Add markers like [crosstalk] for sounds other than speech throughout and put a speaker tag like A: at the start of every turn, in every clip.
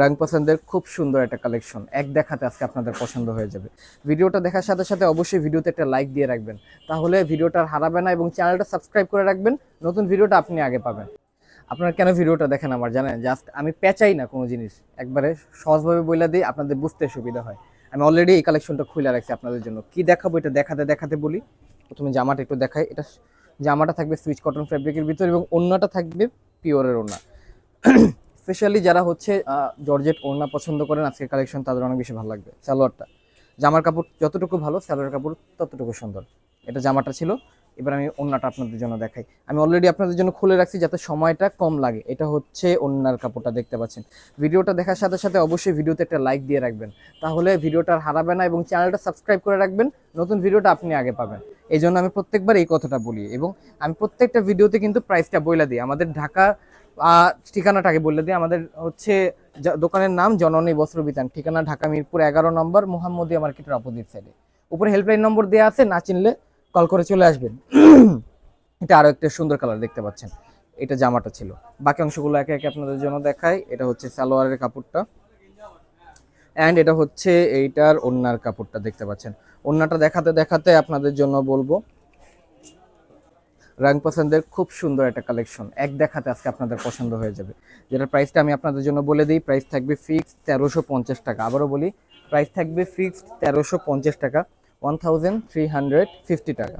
A: রং পছন্দের খুব সুন্দর একটা কালেকশন। এক দেখাতে আজকে আপনাদের পছন্দ হয়ে যাবে। ভিডিওটা দেখার সাথে সাথে অবশ্যই ভিডিওতে একটা লাইক দিয়ে রাখবেন। তাহলে ভিডিওটা হারাবে না এবং চ্যানেলটা সাবস্ক্রাইব করে রাখবেন। নতুন ভিডিওটা আপনি আগে পাবেন। আপনারা কেন ভিডিওটা দেখেন আমার জানেন? জাস্ট আমি পেঁচাই না কোনো জিনিস। একবারে সহজভাবে বইলা দিই, আপনাদের বুঝতে সুবিধা হয়। আমি অলরেডি এই কালেকশনটা খুলে রাখছি আপনাদের জন্য। কি দেখাবো এটা দেখাতে দেখাতে বলি? প্রথমে জামাটা একটু দেখাই। এটা জামাটা থাকবে সুইচ কটন ফ্যাব্রিকের ভিতর এবং ওড়নাটা থাকবে পিওরের ওড়না স্পেশালি যারা হচ্ছে জর্জেট ওড়না পছন্দ করেন, আজকের কালেকশন তাদের অনেক বেশি ভালো লাগবে। সালোয়ারটা। জামার কাপড় যতটুকু ভালো সালোয়ার কাপড় ততটুকু সুন্দর। এটা জামাটা ছিল। এবার আমি ওড়নাটা আপনাদের জন্য দেখাই। আমি অলরেডি আপনাদের জন্য খুলে রাখছি যাতে সময়টা কম লাগে। এটা হচ্ছে ওড়নার কাপড়টা দেখতে পাচ্ছেন। ভিডিওটা দেখার সাথে সাথে অবশ্যই ভিডিওতে একটা লাইক দিয়ে রাখবেন। তাহলে ভিডিওটা হারাবে না এবং চ্যানেলটা সাবস্ক্রাইব করে রাখবেন। নতুন ভিডিওটা আপনি আগে পাবেন। এই জন্য আমি প্রত্যেকবার এই কথাটা বলি এবং আমি প্রত্যেকটা ভিডিওতে কিন্তু প্রাইসটা বইলা দিই। আমাদের ঢাকা ঠিকানাটাকে বলে দিই। আমাদের হচ্ছে দোকানের নাম জননী বস্ত্র বিতান। ঠিকানা ঢাকা মিরপুর এগারো নম্বর মোহাম্মদিয়া মার্কেটের অপোজিট সাইডে উপরে হেল্পলাইন নম্বর দেওয়া আছে, না চিনলে কল করে চলে আসবেন। [clears throat] এটা আরও একটা সুন্দর কালার দেখতে পাচ্ছেন। এটা জামাটা ছিল। বাকি অংশগুলো একে একে আপনাদের জন্য দেখাই। এটা হচ্ছে সালোয়ারের কাপড়টা। অ্যান্ড এটা হচ্ছে এইটার ওন্নার কাপড়টা দেখতে পাচ্ছেন। ওন্নাটা দেখাতে দেখাতে আপনাদের জন্য বলব রং পছন্দের খুব সুন্দর একটা কালেকশন। এক দেখাতে আজকে আপনাদের পছন্দ হয়ে যাবে। যেটা প্রাইসটা আমি আপনাদের জন্য বলে দিই, প্রাইস থাকবে ফিক্সড তেরোশো পঞ্চাশ টাকা। আবারও বলি, প্রাইস থাকবে ফিক্সড তেরোশো পঞ্চাশ টাকা, one thousand three hundred fifty টাকা।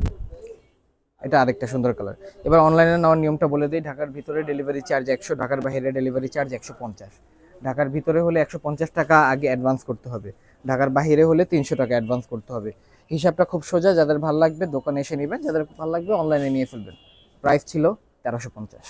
A: এটা আরেকটা সুন্দর কালার। এবার অনলাইনে নেওয়ার নিয়মটা বলে দিই, ঢাকার ভিতরে ডেলিভারি চার্জ একশো, ঢাকার বাইরে ডেলিভারি চার্জ একশো পঞ্চাশ। ঢাকার ভিতরে হলে একশো পঞ্চাশ টাকা আগে অ্যাডভান্স করতে হবে। ঢাকার বাইরে হলে তিনশো টাকা অ্যাডভান্স করতে হবে। হিসাবটা খুব সোজা, যাদের ভালো লাগবে দোকানে এসে নেবেন, যাদের ভালো লাগবে অনলাইনে নিয়ে ফেলবেন। প্রাইস ছিল তেরোশো পঞ্চাশ।